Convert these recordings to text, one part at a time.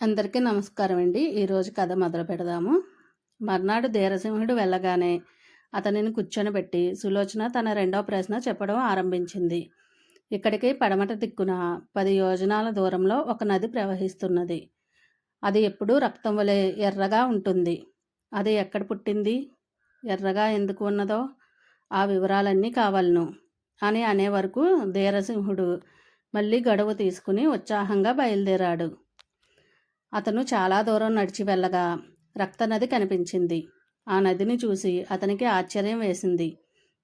అందరికీ నమస్కారం అండి ఈరోజు కథ మొదలు పెడదాము. మర్నాడు ధీరసింహుడు వెళ్ళగానే అతనిని కూర్చొని సులోచన తన రెండవ ప్రశ్న చెప్పడం ఆరంభించింది. ఇక్కడికి పడమట దిక్కున పది యోజనాల దూరంలో ఒక నది ప్రవహిస్తున్నది. అది ఎప్పుడూ రక్తం వలె ఎర్రగా ఉంటుంది. అది ఎక్కడ పుట్టింది? ఎర్రగా ఎందుకు ఉన్నదో? ఆ వివరాలన్నీ కావాలను అని అనే వరకు ధీరసింహుడు మళ్ళీ గడువు తీసుకుని ఉత్సాహంగా బయలుదేరాడు. అతను చాలా దూరం నడిచి వెళ్ళగా రక్తనది కనిపించింది. ఆ నదిని చూసి అతనికి ఆశ్చర్యం వేసింది.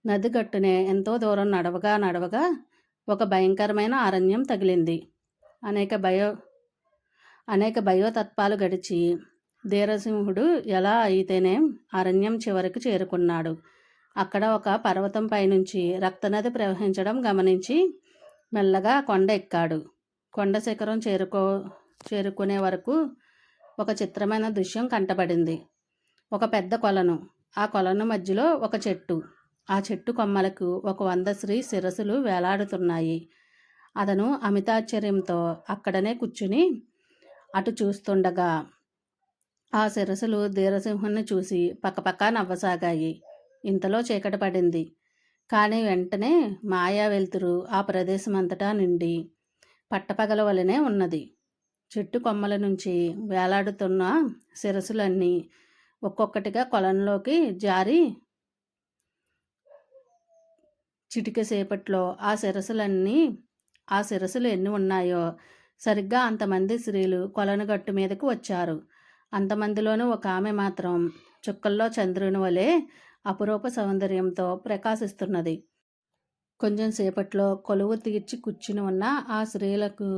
నది గట్టునే ఎంతో దూరం నడవగా నడవగా ఒక భయంకరమైన అరణ్యం తగిలింది. అనేక భయో అనేక భయోతత్వాలు గడిచి ధీరసింహుడు ఎలా అయితేనే అరణ్యం చివరికి చేరుకున్నాడు. అక్కడ ఒక పర్వతం పైనుంచి రక్తనది ప్రవహించడం గమనించి మెల్లగా కొండ ఎక్కాడు. కొండ శిఖరం చేరుకో చేరుకునే వరకు ఒక చిత్రమైన దృశ్యం కంటపడింది ఒక పెద్ద కొలను. ఆ కొలను మధ్యలో ఒక చెట్టు. ఆ చెట్టు కొమ్మలకు ఒక వంద శ్రీ శిరసులు వేలాడుతున్నాయి. అతను అమితాశ్చర్యంతో అక్కడనే కూర్చుని అటు చూస్తుండగా ఆ శిరసులు ధీరసింహుని చూసి పక్కపక్క నవ్వసాగాయి. ఇంతలో చీకటి పడింది. కానీ వెంటనే మాయా వెలుతురు ఆ ప్రదేశం అంతటా నిండి పట్టపగల వలనే ఉన్నది. చెట్టు కొమ్మల నుంచి వేలాడుతున్న శిరసులన్నీ ఒక్కొక్కటిగా కొలంలోకి జారి చిటిక సేపట్లో ఆ శిరసులన్నీ ఆ శిరసులు ఎన్ని ఉన్నాయో సరిగ్గా అంతమంది స్త్రీలు కొలను గట్టు మీదకు వచ్చారు. అంతమందిలోనూ ఒక ఆమె మాత్రం చుక్కల్లో చంద్రుని వలె అపురూప సౌందర్యంతో ప్రకాశిస్తున్నది. కొంచెం సేపట్లో కొలువు తీర్చి కూర్చుని ఉన్న ఆ స్త్రీలకు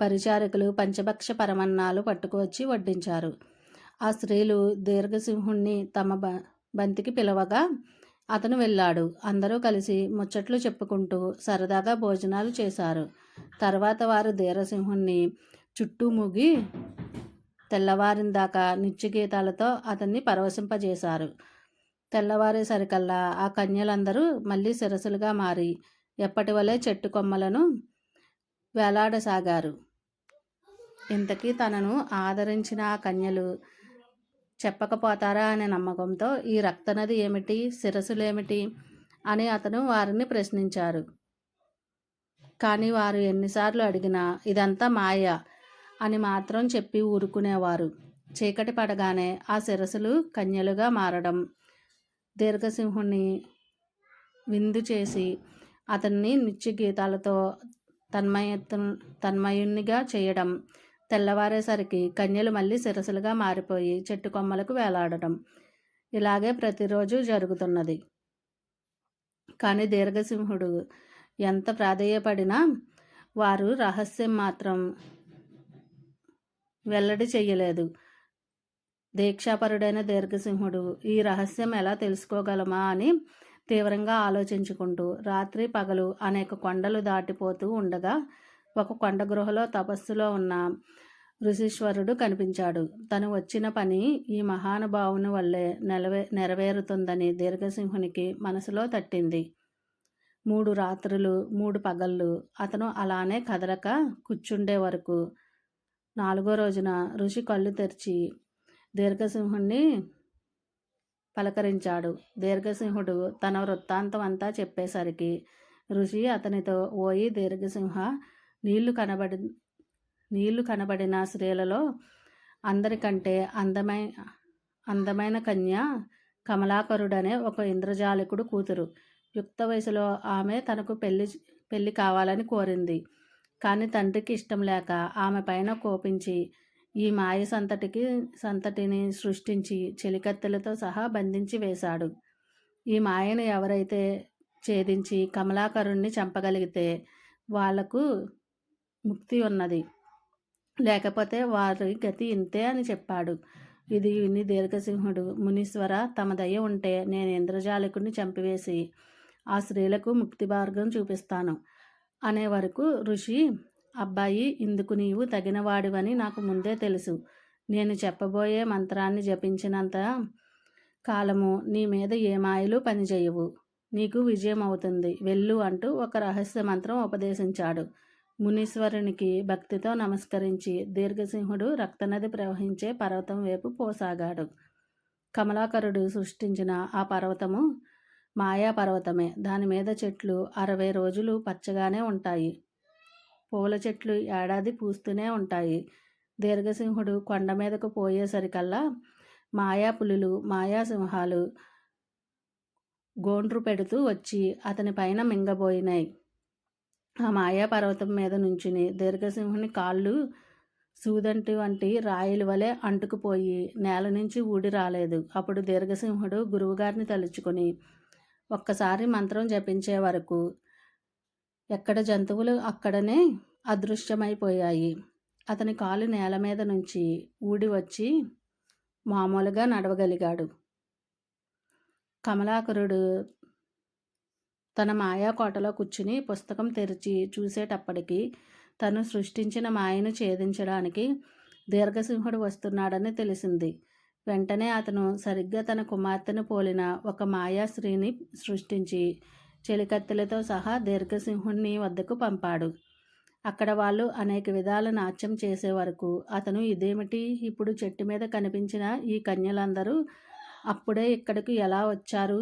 పరిచారకులు పంచభక్ష పరమన్నాలు పట్టుకువచ్చి వడ్డించారు. ఆ స్త్రీలు దీర్ఘసింహుణ్ణి తమ బ బంతికి పిలవగా అతను వెళ్ళాడు. అందరూ కలిసి ముచ్చట్లు చెప్పుకుంటూ సరదాగా భోజనాలు చేశారు. తర్వాత వారు ధీరసింహుణ్ణి చుట్టూ మూగి తెల్లవారిందాకా నిత్యగీతాలతో అతన్ని పరవశింపజేశారు. తెల్లవారేసరికల్లా ఆ కన్యలందరూ మళ్ళీ శిరసులుగా మారి ఎప్పటి వలె చెట్టు కొమ్మలను వేలాడసాగారు. ఇంతకీ తనను ఆదరించిన ఆ కన్యలు చెప్పకపోతారా అనే నమ్మకంతో ఈ రక్తనది ఏమిటి శిరసులేమిటి అని అతను వారిని ప్రశ్నించారు. కానీ వారు ఎన్నిసార్లు అడిగినా ఇదంతా మాయ అని మాత్రం చెప్పి ఊరుకునేవారు. చీకటి పడగానే ఆ శిరసులు కన్యలుగా మారడం దీర్ఘసింహుని విందు చేసి అతన్ని నిత్య గీతాలతో తన్మయత్ తన్మయునిగా చేయడం. తెల్లవారేసరికి కన్యలు మళ్ళీ సిరసులుగా మారిపోయి చెట్టు కొమ్మలకు వేలాడటం ఇలాగే ప్రతిరోజు జరుగుతున్నది. కానీ దీర్ఘసింహుడు ఎంత ప్రాధేయపడినా వారు రహస్యం మాత్రం వెల్లడి చెయ్యలేదు. దీక్షాపరుడైన దీర్ఘసింహుడు ఈ రహస్యం ఎలా తెలుసుకోగలమా అని తీవ్రంగా ఆలోచించుకుంటూ రాత్రి పగలు అనేక కొండలు దాటిపోతూ ఉండగా ఒక కొండ గృహలో తపస్సులో ఉన్న ఋషీశ్వరుడు కనిపించాడు. తను వచ్చిన పని ఈ మహానుభావుని వల్లే నెలవే నెరవేరుతుందని దీర్ఘసింహునికి మనసులో తట్టింది. మూడు రాత్రులు మూడు పగళ్ళు అతను అలానే కదలక కూర్చుండే వరకు నాలుగో రోజున ఋషి కళ్ళు తెరిచి దీర్ఘసింహుణ్ణి పలకరించాడు. దీర్ఘసింహుడు తన వృత్తాంతం అంతా చెప్పేసరికి ఋషి అతనితో ఓయి దీర్ఘసింహ నీళ్ళు కనబడి నీళ్ళు కనబడిన స్త్రీలలో అందరికంటే అందమై అందమైన కన్య కమలాకరుడనే ఒక ఇంద్రజాలికుడు కూతురు. యుక్త వయసులో ఆమె తనకు పెళ్ళి పెళ్ళి కావాలని కోరింది. కానీ తండ్రికి ఇష్టం లేక ఆమె పైన కోపించి ఈ మాయ సంతటికి సంతటిని సృష్టించి చెలికత్తెలతో సహా బంధించి వేశాడు. ఈ మాయను ఎవరైతే ఛేదించి కమలాకరుణ్ణి చంపగలిగితే వాళ్ళకు ముక్తి ఉన్నది. లేకపోతే వారి గతి ఇంతే అని చెప్పాడు. ఇది విని దీర్ఘసింహుడు మునీశ్వర తమ దయ ఉంటే నేను ఇంద్రజాలకుని చంపివేసి ఆ స్త్రీలకు ముక్తి మార్గం చూపిస్తాను. అనే వరకు ఋషి అబ్బాయి ఇందుకు నీవు తగినవాడివని నాకు ముందే తెలుసు. నేను చెప్పబోయే మంత్రాన్ని జపించినంత కాలము నీ మీద ఏ మాయలు పనిచేయవు. నీకు విజయం అవుతుంది వెళ్ళు అంటూ ఒక రహస్య మంత్రం ఉపదేశించాడు. మునీశ్వరునికి భక్తితో నమస్కరించి దీర్ఘసింహుడు రక్తనది ప్రవహించే పర్వతం వైపు పోసాగాడు. కమలాకరుడు సృష్టించిన ఆ పర్వతము మాయా పర్వతమే దాని మీద చెట్లు అరవై రోజులు పచ్చగానే ఉంటాయి. పూల చెట్లు ఏడాది పూస్తూనే ఉంటాయి. దీర్ఘసింహుడు కొండ మీదకు పోయేసరికల్లా మాయా పులులు మాయాసింహాలు గోండ్రు పెడుతూ వచ్చి అతని పైన మింగబోయినాయి. ఆ మాయా పర్వతం మీద నుంచుని దీర్ఘసింహుని కాళ్ళు సూదంటి వంటి రాయిల వలె అంటుకుపోయి నేల నుంచి ఊడి రాలేదు. అప్పుడు దీర్ఘసింహుడు గురువుగారిని తలుచుకొని ఒక్కసారి మంత్రం జపించే వరకు ఎక్కడ జంతువులు అక్కడనే అదృశ్యమైపోయాయి. అతని కాలు నేల మీద నుంచి ఊడి వచ్చి మామూలుగా నడవగలిగాడు. కమలాకరుడు తన మాయా కోటలో కూర్చుని పుస్తకం తెరిచి చూసేటప్పటికి తను సృష్టించిన మాయను ఛేదించడానికి దీర్ఘసింహుడు వస్తున్నాడని తెలిసింది. వెంటనే అతను సరిగ్గా తన కుమార్తెను పోలిన ఒక మాయా స్త్రీని సృష్టించి చెలికత్తెలతో సహా దీర్ఘసింహుణ్ణి వద్దకు పంపాడు. అక్కడ వాళ్ళు అనేక విధాల నాట్యం చేసే వరకు అతను ఇదేమిటి? ఇప్పుడు చెట్టు మీద కనిపించిన ఈ కన్యలందరూ అప్పుడే ఇక్కడికి ఎలా వచ్చారు?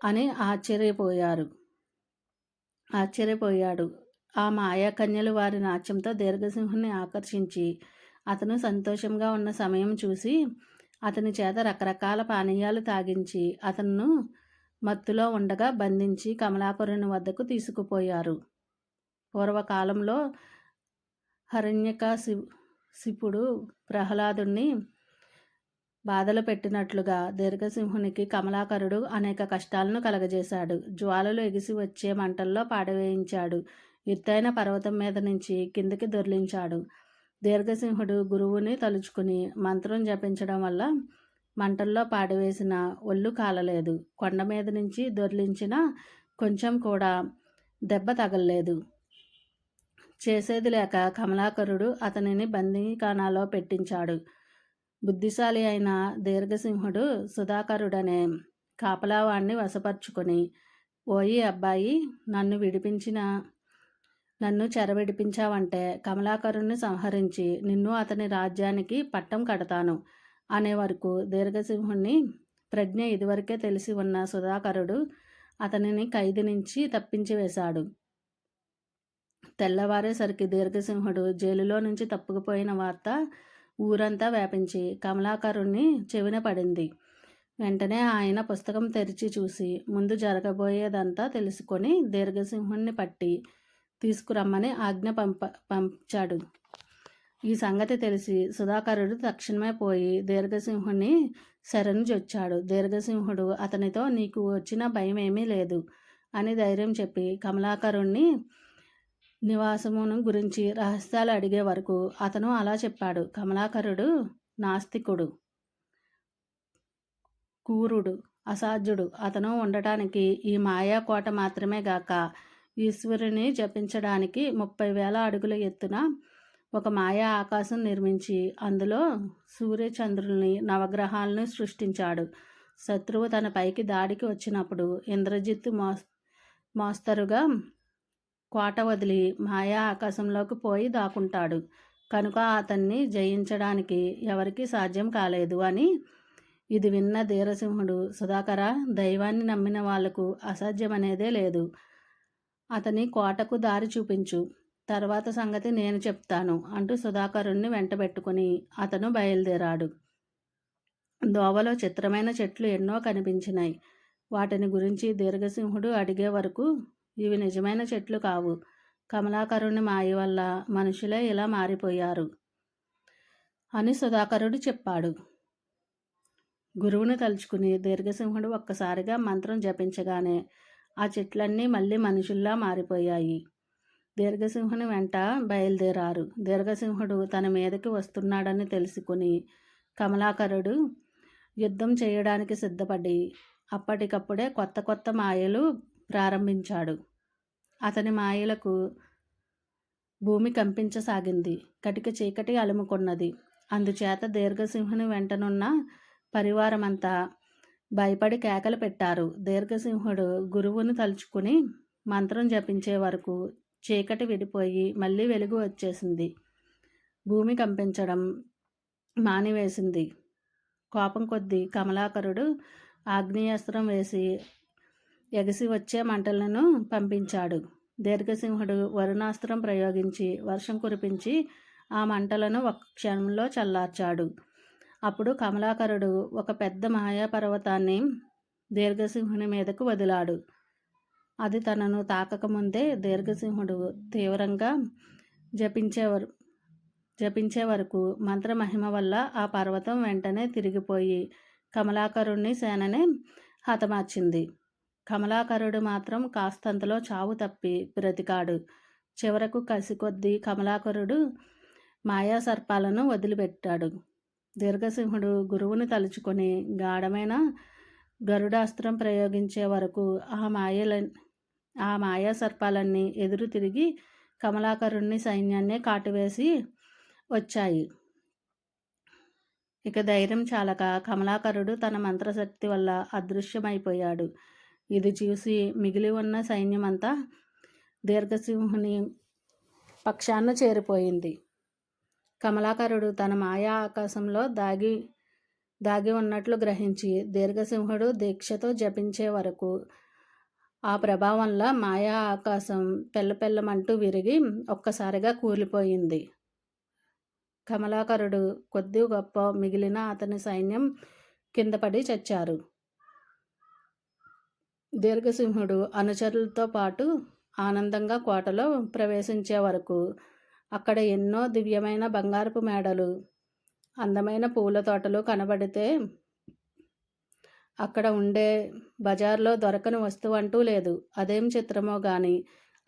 అని ఆశ్చర్యపోయారు. ఆశ్చర్యపోయాడు. ఆ మాయాకన్యలు వారి నాట్యంతో దీర్ఘసింహుని ఆకర్షించి అతను సంతోషంగా ఉన్న సమయం చూసి అతని చేత రకరకాల పానీయాలు తాగించి అతను మత్తులో ఉండగా బంధించి కమలాపురుని వద్దకు తీసుకుపోయారు. పూర్వకాలంలో హరణ్యక శిపుడు ప్రహ్లాదుణ్ణి బాధలు పెట్టినట్లుగా దీర్ఘసింహునికి కమలాకరుడు అనేక కష్టాలను కలగజేశాడు. జ్వాలలు ఎగిసి వచ్చే మంటల్లో పాడవేయించాడు. ఎత్తైన పర్వతం మీద నుంచి కిందికి దొర్లించాడు. దీర్ఘసింహుడు గురువుని తలుచుకుని మంత్రం జపించడం వల్ల మంటల్లో పాడివేసిన ఒళ్ళు కాలలేదు. కొండ మీద నుంచి దొర్లించిన కొంచెం కూడా దెబ్బ తగలలేదు. చేసేది లేక కమలాకరుడు అతనిని బందీకానాలో పెట్టించాడు. బుద్ధిశాలి అయిన దీర్ఘసింహుడు సుధాకరుడనే కాపలావాణ్ణి వశపరుచుకొని ఓయి అబ్బాయి నన్ను విడిపించిన నన్ను చెరవిడిపించావంటే కమలాకరుణ్ణి సంహరించి నిన్ను అతని రాజ్యానికి పట్టం కడతాను. అనే వరకు దీర్ఘసింహుణ్ణి ప్రజ్ఞ ఇదివరకే తెలిసి ఉన్న సుధాకరుడు అతనిని ఖైదు నుంచి తప్పించి వేశాడు. తెల్లవారేసరికి దీర్ఘసింహుడు జైలులో నుంచి తప్పుకుపోయిన వార్త ఊరంతా వ్యాపించి కమలాకరుణ్ణి చెవిన పడింది. వెంటనే ఆయన పుస్తకం తెరిచి చూసి ముందు జరగబోయేదంతా తెలుసుకొని దీర్ఘసింహుణ్ణి పట్టి తీసుకురమ్మని ఆజ్ఞ పంప పంపించాడు ఈ సంగతి తెలిసి సుధాకరుడు తక్షణమే పోయి దీర్ఘసింహుణ్ణి శరణు చొచ్చాడు దీర్ఘసింహుడు అతనితో నీకు వచ్చిన భయం ఏమీ లేదు అని ధైర్యం చెప్పి కమలాకరుణ్ణి నివాసమును గురించి రహస్యాలు అడిగే వరకు అతను అలా చెప్పాడు. కమలాకరుడు నాస్తికుడు కూరుడు అసాధ్యుడు. అతను ఉండటానికి ఈ మాయాకోట మాత్రమే గాక ఈశ్వరుని జపించడానికి ముప్పై వేల అడుగుల ఎత్తున ఒక మాయా ఆకాశం నిర్మించి అందులో సూర్యచంద్రుల్ని నవగ్రహాలను సృష్టించాడు. శత్రువు తన పైకి దాడికి వచ్చినప్పుడు ఇంద్రజిత్తు మోస్ మోస్తరుగా కోట వదిలి మాయా ఆకాశంలోకి పోయి దాక్కుంటాడు. కనుక అతన్ని జయించడానికి ఎవరికీ సాధ్యం కాలేదు అని ఇది విన్న ధీరసింహుడు సుధాకర దైవాన్ని నమ్మిన వాళ్ళకు అసాధ్యమనేదే లేదు. అతని కోటకు దారి చూపించు. తర్వాత సంగతి నేను చెప్తాను అంటూ సుధాకరుణ్ణి వెంటబెట్టుకుని అతను బయలుదేరాడు. దోవలో చిత్రమైన చెట్లు ఎన్నో కనిపించినాయి. వాటిని గురించి దీర్ఘసింహుడు అడిగే వరకు ఇవి నిజమైన చెట్లు కావు. కమలాకరుని మాయ వల్ల మనుషులే ఇలా మారిపోయారు అని సుధాకరుడు చెప్పాడు. గురువుని తలుచుకుని దీర్ఘసింహుడు ఒక్కసారిగా మంత్రం జపించగానే ఆ చెట్లన్నీ మళ్ళీ మనుషుల్లా మారిపోయాయి. దీర్ఘసింహుని వెంట బయలుదేరారు. దీర్ఘసింహుడు తన మీదకి వస్తున్నాడని తెలుసుకుని కమలాకరుడు యుద్ధం చేయడానికి సిద్ధపడి అప్పటికప్పుడే కొత్త కొత్త మాయలు ప్రారంభించాడు. అతని మాయలకు భూమి కంపించసాగింది. కటిక చీకటి అలుముకున్నది. అందుచేత దీర్ఘసింహుని వెంటనున్న పరివారమంతా భయపడి కేకలు పెట్టారు. దీర్ఘసింహుడు గురువును తలుచుకుని మంత్రం జపించే వరకు చీకటి విడిపోయి మళ్ళీ వెలుగు వచ్చేసింది. భూమి కంపించడం మానివేసింది. కోపం కొద్దీ కమలాకరుడు ఆగ్నేయాస్త్రం వేసి ఎగసి వచ్చే మంటలను పంపించాడు. దీర్ఘసింహుడు వరుణాస్త్రం ప్రయోగించి వర్షం కురిపించి ఆ మంటలను ఒక క్షణంలో చల్లార్చాడు. అప్పుడు కమలాకరుడు ఒక పెద్ద మాయాపర్వతాన్ని దీర్ఘసింహుని మీదకు వదిలాడు. అది తనను తాకకముందే దీర్ఘసింహుడు తీవ్రంగా జపించేవారు జపించే వరకు మంత్రమహిమ వల్ల ఆ పర్వతం వెంటనే తిరిగిపోయి కమలాకరుణ్ణి సేననే హతమార్చింది. కమలాకరుడు మాత్రం కాస్తంతలో చావు తప్పి బ్రతికాడు. చివరకు కసికొద్దీ కమలాకరుడు మాయా సర్పాలను వదిలిపెట్టాడు. దీర్ఘసింహుడు గురువుని తలుచుకొని గాఢమైన గరుడాస్త్రం ప్రయోగించే వరకు ఆ మాయల ఆ మాయా సర్పాలన్నీ ఎదురు తిరిగి కమలాకరుణ్ణి సైన్యాన్నే కాటువేసి వచ్చాయి. ఇక ధైర్యం చాలక కమలాకరుడు తన మంత్రశక్తి వల్ల అదృశ్యమైపోయాడు. ఇది చూసి మిగిలి ఉన్న సైన్యమంతా దీర్ఘసింహుని పక్షాన చేరిపోయింది. కమలాకరుడు తన మాయా ఆకాశంలో దాగి దాగి ఉన్నట్లు గ్రహించి దీర్ఘసింహుడు దీక్షతో జపించే వరకు ఆ ప్రభావంలో మాయా ఆకాశం పెళ్ళపెల్లమంటూ విరిగి ఒక్కసారిగా కూలిపోయింది. కమలాకరుడు కొద్ది గొప్ప మిగిలిన అతని సైన్యం కిందపడి చచ్చారు. దీర్ఘసింహుడు అనుచరులతో పాటు ఆనందంగా కోటలో ప్రవేశించే వరకు అక్కడ ఎన్నో దివ్యమైన బంగారపు మేడలు అందమైన పూల తోటలు కనబడితే అక్కడ ఉండే బజార్లో దొరకని వస్తువు అంటూ లేదు. అదేం చిత్రమో కానీ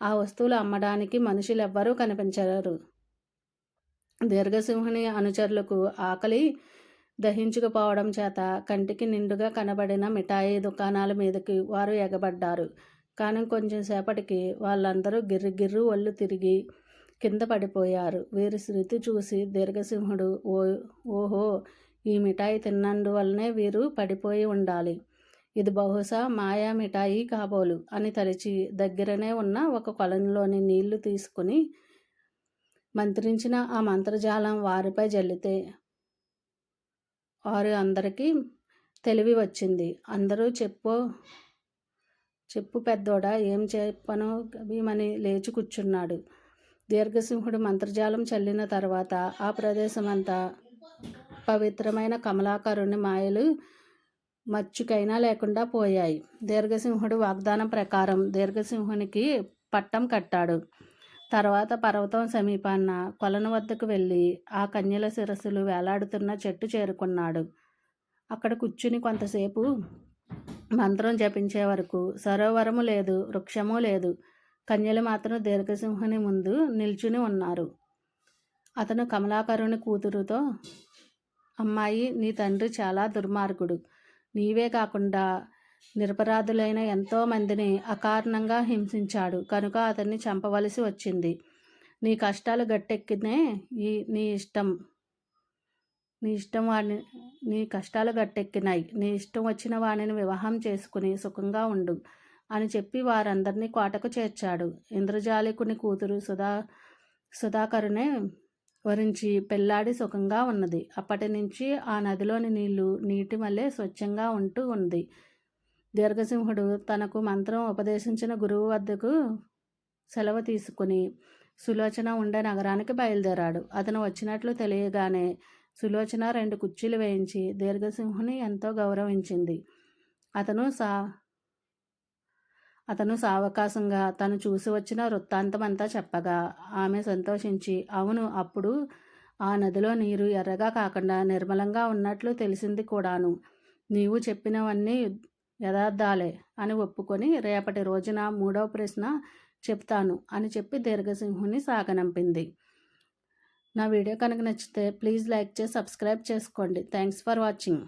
ఆ వస్తువులు అమ్మడానికి మనుషులు ఎవ్వరూ కనిపించరు. దీర్ఘసింహుని అనుచరులకు ఆకలి దహించుకుపోవడం చేత కంటికి నిండుగా కనబడిన మిఠాయి దుకాణాల మీదకి వారు ఎగబడ్డారు. కానీ కొంచెం సేపటికి వాళ్ళందరూ గిర్రు గిర్రు ఒళ్ళు తిరిగి కింద పడిపోయారు. వీరి శృతి చూసి దీర్ఘసింహుడు ఓ ఓహో ఈ మిఠాయి తిన్నందువల్లనే వీరు పడిపోయి ఉండాలి. ఇది బహుశా మాయా మిఠాయి కాబోలు అని తలిచి దగ్గరనే ఉన్న ఒక కొలంలోని నీళ్ళు తీసుకుని మంత్రించిన ఆ మంత్రజాలం వారిపై జల్లితే వారు అందరికీ తెలివి వచ్చింది. అందరూ చెప్పు చెప్పు పెద్దోడ ఏం చెప్పను భీమని లేచి కూర్చున్నాడు. దీర్ఘసింహుడు మంత్రజాలం చల్లిన తర్వాత ఆ ప్రదేశం అంతా పవిత్రమైన కమలాకరుని మాయలు మచ్చుకైనా లేకుండా పోయాయి. దీర్ఘసింహుడు వాగ్దానం ప్రకారం దీర్ఘసింహునికి పట్టం కట్టాడు. తర్వాత పర్వతం సమీపాన్న కొలను వద్దకు వెళ్ళి ఆ కన్యల శిరస్సులు వేలాడుతున్న చెట్టు చేరుకున్నాడు. అక్కడ కూర్చుని కొంతసేపు మంత్రం జపించే వరకు సరోవరము లేదు వృక్షము లేదు. కన్యలు మాత్రం దీర్ఘసింహుని ముందు నిల్చుని ఉన్నారు. అతను కమలాకరుని కూతురుతో అమ్మాయి నీ తండ్రి చాలా దుర్మార్గుడు. నీవే కాకుండా నిరపరాధులైన ఎంతోమందిని అకారణంగా హింసించాడు. కనుక అతన్ని చంపవలసి వచ్చింది. నీ కష్టాలు గట్టెక్కినే ఈ నీ ఇష్టం నీ ఇష్టం వాడిని నీ కష్టాలు గట్టెక్కినాయి. నీ ఇష్టం వచ్చిన వాడిని వివాహం చేసుకుని సుఖంగా ఉండు. అని చెప్పి వారందరినీ కోటకు చేర్చాడు. ఇంద్రజాలికుని కూతురు సుధా సుధాకరునే వరించి పెళ్ళాడి సుఖంగా ఉన్నది. అప్పటి నుంచి ఆ నదిలోని నీళ్ళు నీటి మళ్ళీ స్వచ్ఛంగా ఉంటూ ఉంది. దీర్ఘసింహుడు తనకు మంత్రం ఉపదేశించిన గురువు వద్దకు సెలవు తీసుకుని సులోచన ఉండే నగరానికి బయలుదేరాడు. అతను వచ్చినట్లు తెలియగానే సులోచన రెండు కుర్చీలు వేయించి దీర్ఘసింహుని ఎంతో గౌరవించింది. అతను సా అతను సావకాశంగా తను చూసి వచ్చిన వృత్తాంతమంతా చెప్పగా ఆమె సంతోషించి అవును అప్పుడు ఆ నదిలో నీరు ఎర్రగా కాకుండా నిర్మలంగా ఉన్నట్లు తెలిసింది కూడాను. నీవు చెప్పినవన్నీ యథార్థాలే అని ఒప్పుకొని రేపటి రోజున మూడవ ప్రశ్న చెప్తాను అని చెప్పి దీర్ఘసింహుని సాగనంపింది. నా వీడియో కనుక నచ్చితే ప్లీజ్ లైక్ చేసి సబ్స్క్రైబ్ చేసుకోండి. Thanks for watching.